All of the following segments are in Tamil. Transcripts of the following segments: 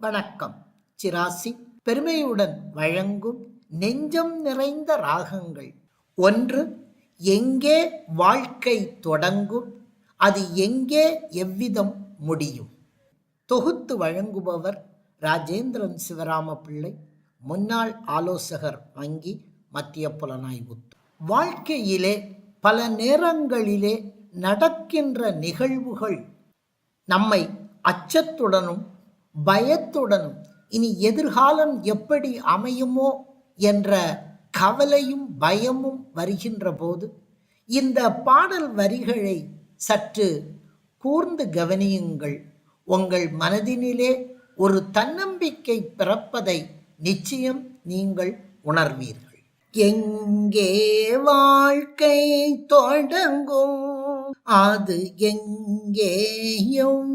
வணக்கம். சிராசி பெருமையுடன் வழங்கும் நெஞ்சம் நிறைந்த ராகங்கள். ஒன்று எங்கே வாழ்க்கை தொடங்கும்? அது எங்கே எவ்விதம் முடியும்? தொகுத்து வழங்குபவர் ராஜேந்திரன் சிவராம பிள்ளை முன்னாள் ஆலோசகர் வங்கி மத்திய புலனாய்வு வாழ்க்கையிலே பல நேரங்களிலே நடக்கின்ற நிகழ்வுகள் நம்மை அச்சத்துடனும் பயத்துடனும் இனி எதிர்காலம் எப்படி அமையுமோ என்ற கவலையும் பயமும் வருகின்ற போது இந்த பாடல் வரிகளை சற்று கூர்ந்து கவனியுங்கள். உங்கள் மனதினிலே ஒரு தன்னம்பிக்கை பிறப்பதை நிச்சயம் நீங்கள் உணர்வீர்கள். எங்கே வாழ்க்கை தொடங்கும் அது எங்கேயும்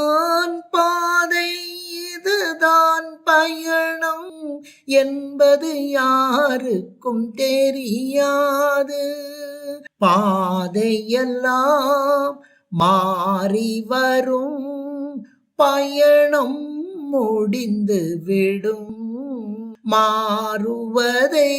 பயணம் என்பது யாருக்கும் தெரியாது. பாதையெல்லாம் மாறி வரும் பயணம் முடிந்து விடும். மாறுவதை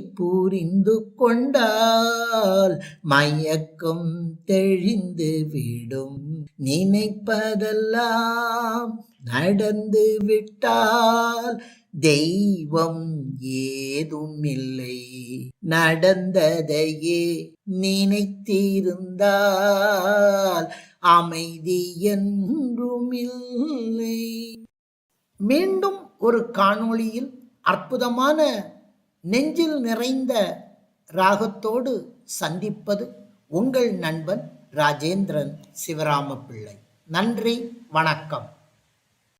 புரிந்து கொண்டால் மயக்கம் தெளிந்து விடும். நினைப்பதெல்லாம் நடந்து விட்டால் தெய்வம் ஏதுமில்லை. நடந்ததையே நினைத்திருந்தால் அமைதி என்றுமில்லை. மீண்டும் ஒரு காணொளியில் அற்புதமான நெஞ்சில் நிறைந்த ராகத்தோடு சந்திப்பது உங்கள் நண்பன் ராஜேந்திரன் சிவராம பிள்ளை நன்றி வணக்கம்.